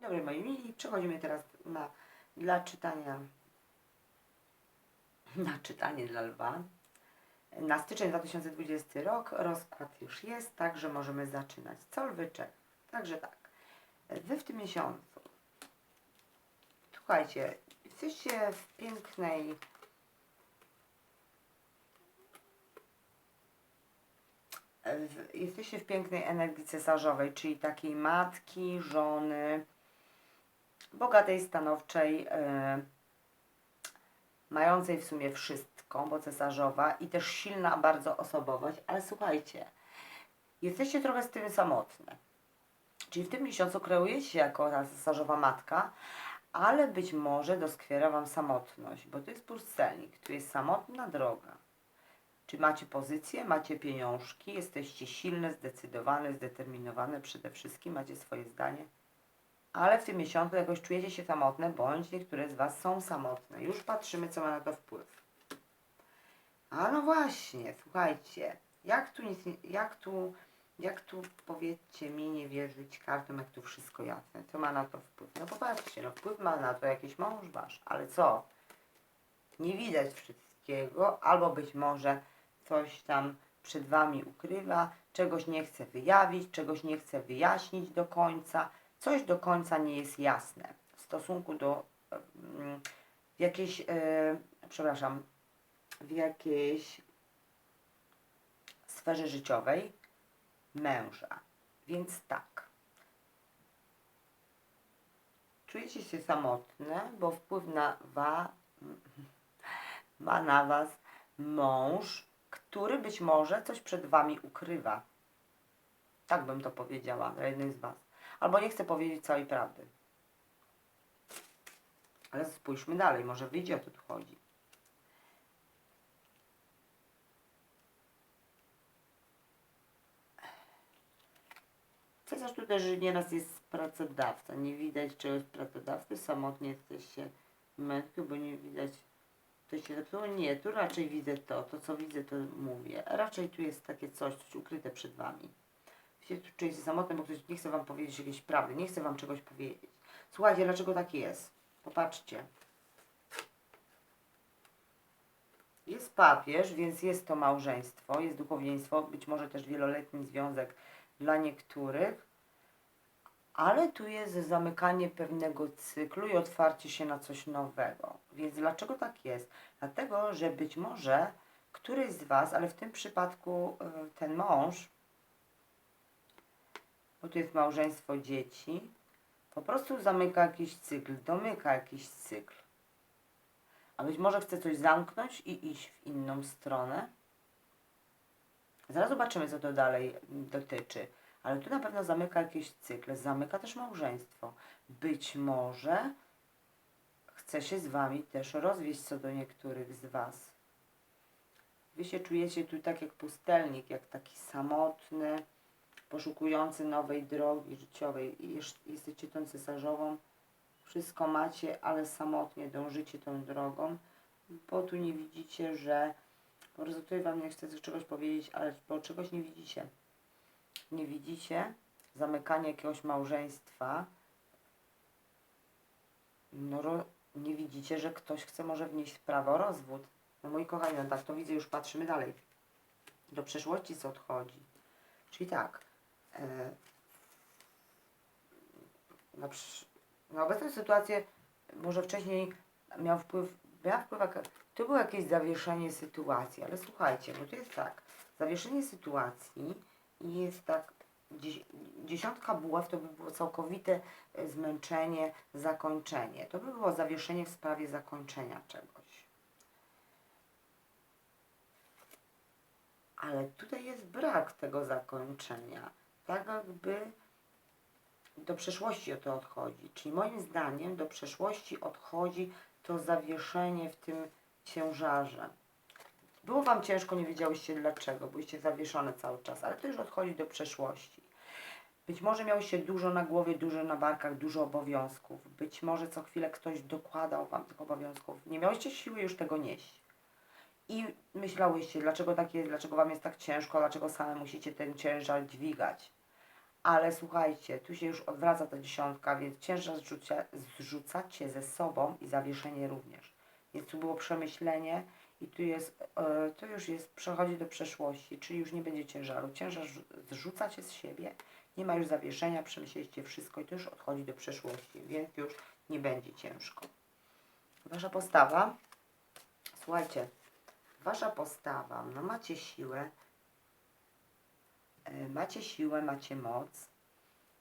Dobry moi mili, przechodzimy teraz na dla czytania na czytanie dla lwa. Na styczeń 2020 rok rozkład już jest, także możemy zaczynać. Co lwy czeka? Także tak. Wy w tym miesiącu. Słuchajcie, jesteście w pięknej w, jesteście w pięknej energii cesarzowej, czyli takiej matki, żony, bogatej, stanowczej, e, mającej w sumie wszystko, bo cesarzowa i też silna bardzo osobowość, ale słuchajcie, jesteście trochę z tym samotne. Czyli w tym miesiącu kreujecie się jako ta cesarzowa matka, ale być może doskwiera Wam samotność, bo to jest pustelnik, tu jest samotna droga. Czy macie pozycję, macie pieniążki, jesteście silne, zdecydowane, zdeterminowane przede wszystkim, macie swoje zdanie, ale w tym miesiącu jakoś czujecie się samotne, bądź niektóre z Was są samotne. Już patrzymy, co ma na to wpływ. A no właśnie, słuchajcie, jak tu nic, jak tu, jak tu powiedzcie mi nie wierzyć kartom, jak tu wszystko jasne, co ma na to wpływ? No popatrzcie, no wpływ ma na to jakiś mąż wasz, ale co? Nie widać wszystkiego, albo być może coś tam przed wami ukrywa, czegoś nie chce wyjawić, czegoś nie chce wyjaśnić do końca, coś do końca nie jest jasne w stosunku do mm, jakiejś, e, przepraszam, w jakiejś sferze życiowej męża. Więc tak. Czujecie się samotne, bo wpływ na wa, ma na was mąż, który być może coś przed wami ukrywa. Tak bym to powiedziała dla jednej z was. Albo nie chcę powiedzieć całej prawdy. Ale spójrzmy dalej, może wyjdzie o co tu chodzi. Cesarz tu też nieraz jest pracodawca. Nie widać czegoś pracodawcy, samotnie jesteście męskie, bo nie widać to się zepsuło. Nie, tu raczej widzę to, to co widzę to mówię. Raczej tu jest takie coś, coś ukryte przed wami. Się czujecie samotne, bo ktoś nie chce wam powiedzieć jakiejś prawdy, nie chce wam czegoś powiedzieć. Słuchajcie, dlaczego tak jest? Popatrzcie. Jest papież, więc jest to małżeństwo, jest duchowieństwo, być może też wieloletni związek dla niektórych, ale tu jest zamykanie pewnego cyklu i otwarcie się na coś nowego. Więc dlaczego tak jest? Dlatego, że być może któryś z Was, ale w tym przypadku y, ten mąż, bo tu jest małżeństwo dzieci, po prostu zamyka jakiś cykl, domyka jakiś cykl. A być może chce coś zamknąć i iść w inną stronę. Zaraz zobaczymy, co to dalej dotyczy. Ale tu na pewno zamyka jakieś cykle, zamyka też małżeństwo. Być może chce się z Wami też rozwieść co do niektórych z Was. Wy się czujecie tu tak jak pustelnik, jak taki samotny, poszukujący nowej drogi życiowej. Jesteście tą cesarzową, wszystko macie, ale samotnie dążycie tą drogą, bo tu nie widzicie, że po prostu tutaj Wam nie chcę czegoś powiedzieć, ale bo czegoś nie widzicie. Nie widzicie zamykania jakiegoś małżeństwa. No, ro, nie widzicie, że ktoś chce może wnieść sprawę o rozwód. No moi kochani, no tak to widzę, już patrzymy dalej. Do przeszłości co odchodzi. Czyli tak. E, na, na obecną sytuację może wcześniej miał wpływ, miała wpływ, to było jakieś zawieszenie sytuacji, ale słuchajcie, bo to jest tak, zawieszenie sytuacji i jest tak, dzie- dziesiątka buław to by było całkowite e, zmęczenie, zakończenie. To by było zawieszenie w sprawie zakończenia czegoś. Ale tutaj jest brak tego zakończenia. Tak jakby do przeszłości to odchodzi. Czyli moim zdaniem do przeszłości odchodzi to zawieszenie w tym ciężarze. Było Wam ciężko, nie wiedziałyście dlaczego, byliście zawieszone cały czas, ale to już odchodzi do przeszłości. Być może miałyście dużo na głowie, dużo na barkach, dużo obowiązków. Być może co chwilę ktoś dokładał Wam tych obowiązków. Nie miałyście siły już tego nieść. I myślałyście, dlaczego tak jest, dlaczego Wam jest tak ciężko, dlaczego same musicie ten ciężar dźwigać. Ale słuchajcie, tu się już odwraca ta dziesiątka, więc ciężar zrzucia, zrzucacie ze sobą i zawieszenie również. Więc tu było przemyślenie i tu jest, e, to już jest, przechodzi do przeszłości, czyli już nie będzie ciężaru. Ciężar zrzu- zrzucacie z siebie, nie ma już zawieszenia, przemyśleliście wszystko i to już odchodzi do przeszłości, więc już nie będzie ciężko. Wasza postawa, słuchajcie, wasza postawa, no macie siłę, macie siłę, macie moc,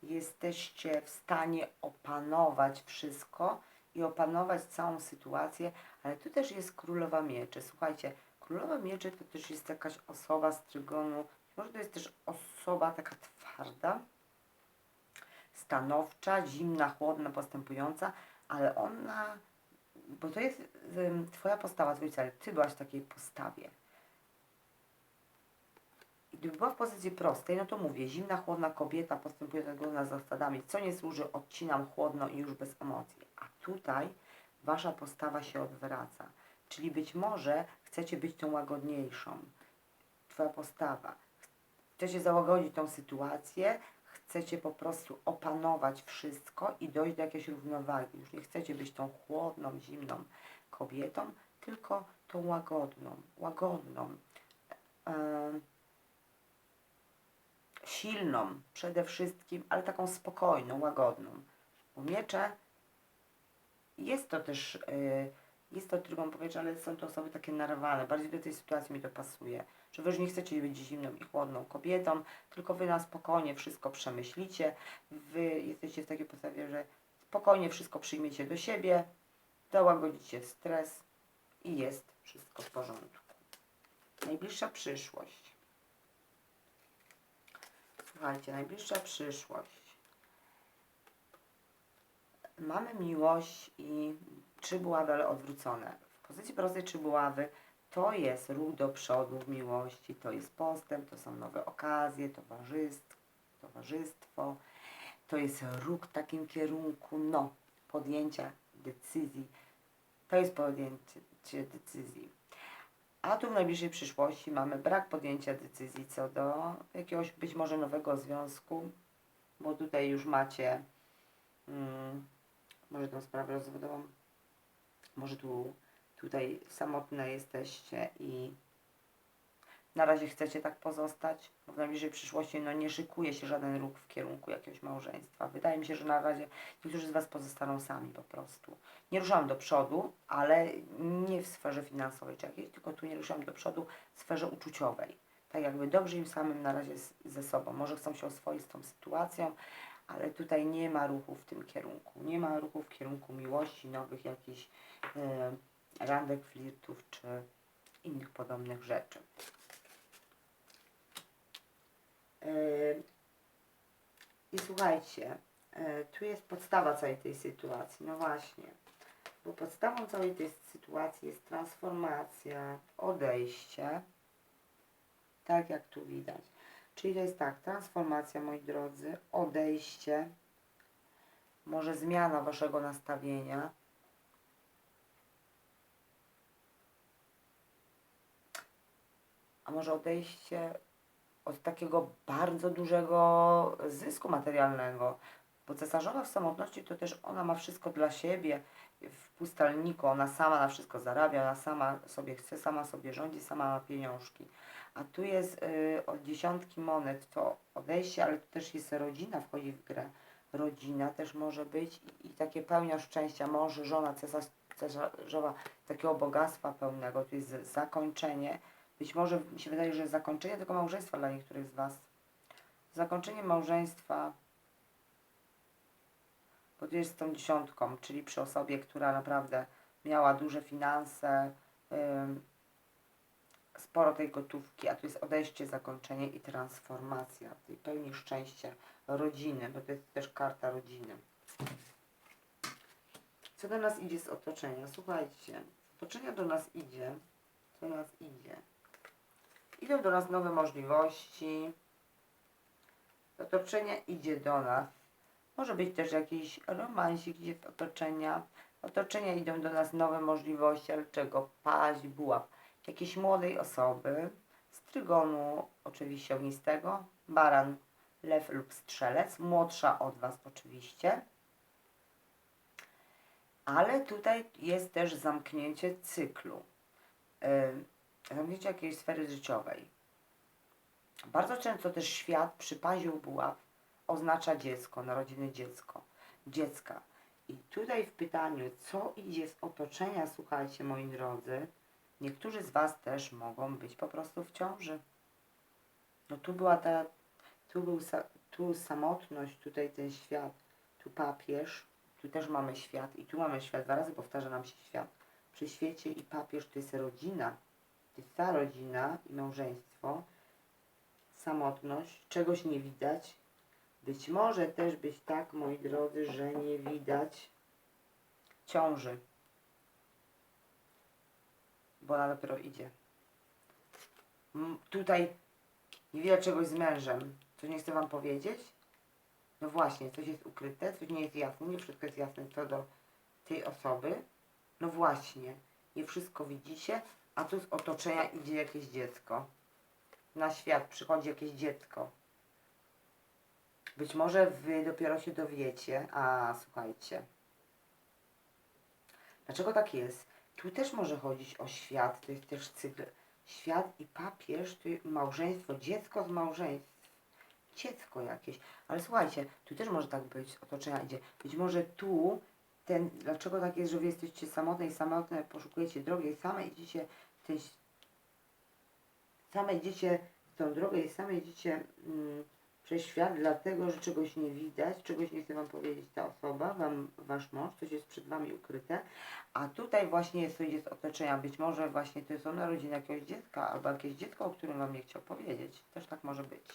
jesteście w stanie opanować wszystko i opanować całą sytuację, ale tu też jest królowa mieczy. Słuchajcie, królowa mieczy to też jest jakaś osoba z trygonu, może to jest też osoba taka twarda, stanowcza, zimna, chłodna, postępująca, ale ona, bo to jest twoja postawa, twój cel, ty byłaś w takiej postawie. Gdyby była w pozycji prostej, no to mówię, zimna, chłodna kobieta postępująca zgodna z zasadami, co nie służy, odcinam chłodno i już bez emocji. A tutaj wasza postawa się odwraca. Czyli być może chcecie być tą łagodniejszą. Twoja postawa. Chcecie załagodzić tą sytuację, chcecie po prostu opanować wszystko i dojść do jakiejś równowagi. Już nie chcecie być tą chłodną, zimną kobietą, tylko tą łagodną, łagodną. Em, silną przede wszystkim, ale taką spokojną, łagodną. Bo miecze jest to też, y, jest to trygon powietrza, ale są to osoby takie narwane. Bardziej do tej sytuacji mi to pasuje. Że wy już nie chcecie być zimną i chłodną kobietą, tylko wy na spokojnie wszystko przemyślicie. Wy jesteście w takiej postawie, że spokojnie wszystko przyjmiecie do siebie, załagodzicie stres i jest wszystko w porządku. Najbliższa przyszłość. Słuchajcie, najbliższa przyszłość. Mamy miłość i trzy buławy, ale odwrócone. W pozycji prostej trzy buławy to jest ruch do przodu w miłości, to jest postęp, to są nowe okazje, towarzystwo, towarzystwo to jest ruch w takim kierunku, no, podjęcia decyzji. To jest podjęcie decyzji. A tu w najbliższej przyszłości mamy brak podjęcia decyzji co do jakiegoś być może nowego związku, bo tutaj już macie mm, może tą sprawę rozwodową, może tu tutaj samotne jesteście i na razie chcecie tak pozostać, bo w najbliższej przyszłości no, nie szykuje się żaden ruch w kierunku jakiegoś małżeństwa. Wydaje mi się, że na razie niektórzy z Was pozostaną sami po prostu. Nie ruszam do przodu, ale nie w sferze finansowej czy jakiejś, tylko tu nie ruszam do przodu w sferze uczuciowej. Tak jakby dobrze im samym na razie z, ze sobą. Może chcą się oswoić z tą sytuacją, ale tutaj nie ma ruchu w tym kierunku. Nie ma ruchu w kierunku miłości, nowych jakichś e, randek, flirtów czy innych podobnych rzeczy. E, I słuchajcie, e, tu jest podstawa całej tej sytuacji. No właśnie, bo podstawą całej tej sytuacji jest transformacja, odejście, tak jak tu widać. Czyli to jest tak, transformacja, moi drodzy, odejście, może zmiana waszego nastawienia. A może odejście od takiego bardzo dużego zysku materialnego. Bo cesarzowa w samotności to też ona ma wszystko dla siebie w pustelniku, ona sama na wszystko zarabia, ona sama sobie chce, sama sobie rządzi, sama ma pieniążki. A tu jest y, od dziesiątki monet to odejście, ale tu też jest rodzina, wchodzi w grę. Rodzina też może być i, i takie pełnia szczęścia, mąż, żona, cesarz, cesarzowa, takiego bogactwa pełnego. Tu jest zakończenie. Być może mi się wydaje, że zakończenie tego małżeństwa dla niektórych z Was. Zakończenie małżeństwa, tą dziesiątką, czyli przy osobie, która naprawdę miała duże finanse, sporo tej gotówki, a tu jest odejście, zakończenie i transformacja tej pełni szczęścia rodziny, bo to jest też karta rodziny. Co do nas idzie z otoczenia? Słuchajcie, otoczenia do nas idzie, co do nas idzie? Idą do nas nowe możliwości, z otoczenia idzie do nas. Może być też jakiś romansik gdzieś z otoczenia. Otoczenia idą do nas nowe możliwości, ale czego? Paź, buław. Jakiejś młodej osoby, z trygonu oczywiście ognistego, baran, lew lub strzelec, młodsza od Was oczywiście. Ale tutaj jest też zamknięcie cyklu, yy, zamknięcie jakiejś sfery życiowej. Bardzo często też świat przy paziu buław oznacza dziecko, narodziny dziecko, dziecka. I tutaj w pytaniu, co idzie z otoczenia, słuchajcie moi drodzy, niektórzy z Was też mogą być po prostu w ciąży. No tu była ta, tu był tu samotność, tutaj ten świat, tu papież, tu też mamy świat i tu mamy świat, dwa razy powtarza nam się świat. Przy świecie i papież to jest rodzina, jest ta rodzina i małżeństwo, samotność, czegoś nie widać. Być może też być tak, moi drodzy, że nie widać ciąży, bo ona dopiero idzie. Tutaj nie widać czegoś z mężem. Coś nie chcę Wam powiedzieć? No właśnie, coś jest ukryte, coś nie jest jasne, nie wszystko jest jasne co do tej osoby. No właśnie, nie wszystko widzicie, a tu z otoczenia idzie jakieś dziecko. Na świat przychodzi jakieś dziecko. Być może Wy dopiero się dowiecie, a słuchajcie. Dlaczego tak jest? Tu też może chodzić o świat, to jest też cykl. Świat i papież, to małżeństwo, dziecko z małżeństw. Dziecko jakieś. Ale słuchajcie, tu też może tak być, otoczenia idzie. Być może tu, ten, dlaczego tak jest, że wy jesteście samotne i samotne, poszukujecie drogi i same idziecie, w ten, same idziecie w tą drogę i same idziecie mm, przez świat, dlatego, że czegoś nie widać, czegoś nie chce wam powiedzieć ta osoba, wam, wasz mąż, coś jest przed wami ukryte, a tutaj właśnie jest, idzie z otoczenia, być może właśnie to są narodziny jakiegoś dziecka, albo jakieś dziecko, o którym wam nie chciał powiedzieć, też tak może być.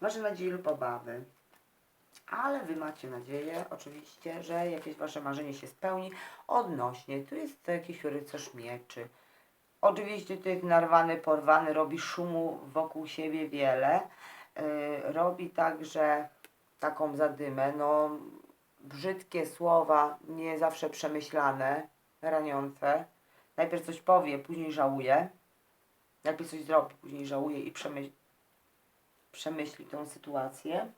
Wasze nadzieje lub obawy. Ale wy macie nadzieję, oczywiście, że jakieś wasze marzenie się spełni. Odnośnie, tu jest jakiś rycerz mieczy. Oczywiście jest narwany, porwany, robi szumu wokół siebie wiele. Yy, robi także taką zadymę, no brzydkie słowa, nie zawsze przemyślane, raniące. Najpierw coś powie, później żałuje. Najpierw coś zrobi, później żałuje i przemyśli przemyśli tą sytuację.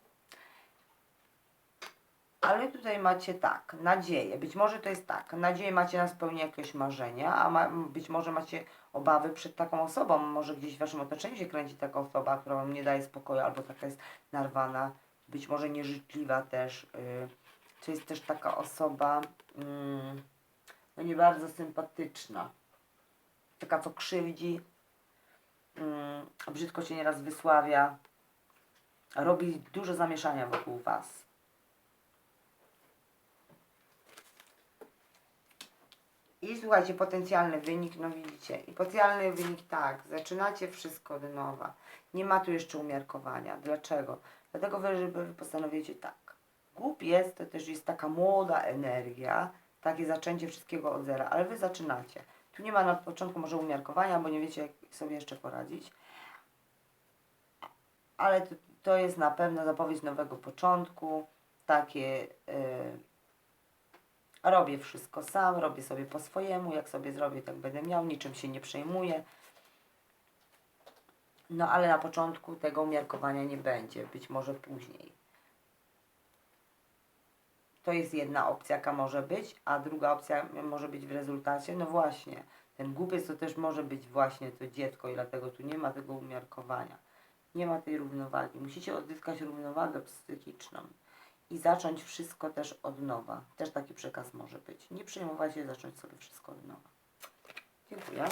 Ale tutaj macie tak, nadzieję. Być może to jest tak, nadzieję macie na spełnienie jakiegoś marzenia, a ma, być może macie obawy przed taką osobą. Może gdzieś w waszym otoczeniu się kręci taka osoba, która wam nie daje spokoju, albo taka jest narwana, być może nieżyczliwa też. Yy, to jest też taka osoba, yy, no nie bardzo sympatyczna. Taka, co krzywdzi, yy, brzydko się nieraz wysławia, robi dużo zamieszania wokół Was. I słuchajcie, potencjalny wynik, no widzicie, i potencjalny wynik tak, zaczynacie wszystko od nowa. Nie ma tu jeszcze umiarkowania. Dlaczego? Dlatego, wy, wy postanowicie tak. Głup jest, to też jest taka młoda energia, takie zaczęcie wszystkiego od zera, ale wy zaczynacie. Tu nie ma na początku może umiarkowania, bo nie wiecie, jak sobie jeszcze poradzić. Ale to, to jest na pewno zapowiedź nowego początku, takie yy, robię wszystko sam, robię sobie po swojemu, jak sobie zrobię, tak będę miał, niczym się nie przejmuję. No ale na początku tego umiarkowania nie będzie, być może później. To jest jedna opcja, jaka może być, a druga opcja może być w rezultacie, no właśnie, ten głupiec to też może być właśnie to dziecko i dlatego tu nie ma tego umiarkowania. Nie ma tej równowagi. Musicie odzyskać równowagę psychiczną i zacząć wszystko też od nowa. Też taki przekaz może być. Nie przejmować się, zacząć sobie wszystko od nowa. Dziękuję.